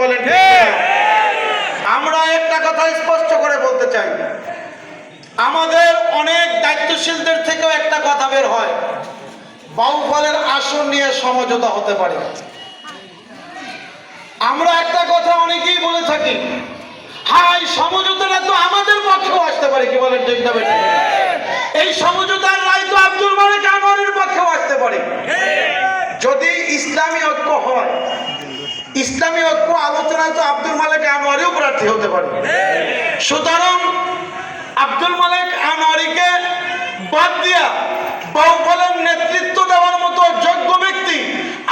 বলেন আমরা একটা কথা স্পষ্ট করে বলতে চাই। আমাদের অনেক দায়িত্বশীলদের থেকেও একটা কথা বের হয়। বাউফলের আসন নিয়ে সমঝোতা হতে পারে। আমরা একটা কথা অনেকেই বলে থাকি। হ্যাঁ এই সমঝোতাটা তো আমাদের পক্ষেও আসতে পারে কি বলেন ঠিক না এই সমঝোতার রায় তো আব্দুল মালিক আনোয়ারের পক্ষেও আসতে পারে। যদি ইসলামী ঐক্য হয় ইসলামী আলোচনায় তো আব্দুল মালিক আনোয়ারিও প্রার্থী হতে পারে। সুতরাং আব্দুল মালিক আনোয়ারিকে বাদ দিয়া বাউফলের নেতৃত্ব দেওয়ার মতো যোগ্য ব্যক্তি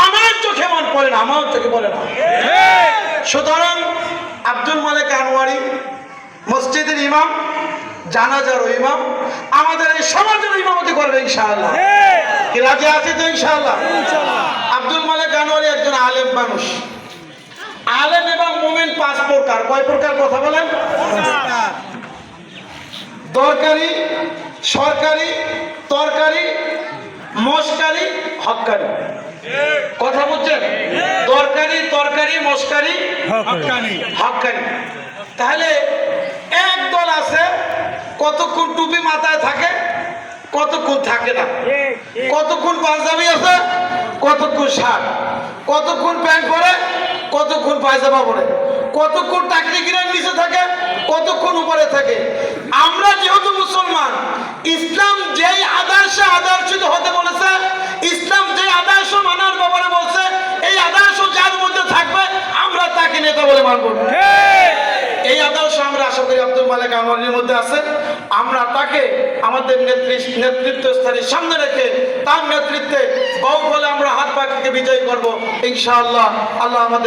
আমার চোখে মন পড়ে না আমার চোখে পড়ে না। সুতরাং আব্দুল মালিক আনোয়ারি মসজিদের ইমাম জানাজার ইমাম আমাদের এই সমাজের ইমামতি করবে ইনশাআল্লাহ। কি রাজি আছে তো ইনশাআল্লাহ। আব্দুল মালিক আনোয়ারি একজন আলেম মানুষ। আলেম এবং মোমেন পাঁচ প্রকার। কয় প্রকার কথা বলেন? দরকারি সরকারি তরকারি মস্কারি হকারি। কথা বলছেন দরকারি তরকারি মস্কারি হকানি তাহলে এক দল আছে কতক্ষণ টুপি মাথায় থাকে কতক্ষণ থাকে না? কতক্ষণ পাঞ্জাবি আছে কতক্ষণ শার্ট? কতক্ষণ প্যান্ট পরে কতক্ষণ পায়জামা পরে? কতক্ষণ টাকরি গিরার নিচে থাকে? কতক্ষণ উপরে থাকে? আমরা যেহেতু মুসলমান ইসলাম যেই আদর্শে আদর্শিত হতে বলেছে ইসলাম যে আদর্শ মানার ব্যাপারে বলছে এই আদর্শ যার মধ্যে থাকবে আমরা তাকে নেতা বলে মানব এই আদর্শ আমরা আশা করি আব্দুল মালিক আনোয়ারের মধ্যে আছে। আমরা তাকে আমাদের নেতৃ- নেতৃত্ব স্থানের সামনে রেখে তার নেতৃত্বে বহু বলে আমরা হাত পাখিকে বিজয়ী করব। ইনশাআল্লাহ আল্লাহ আমাদের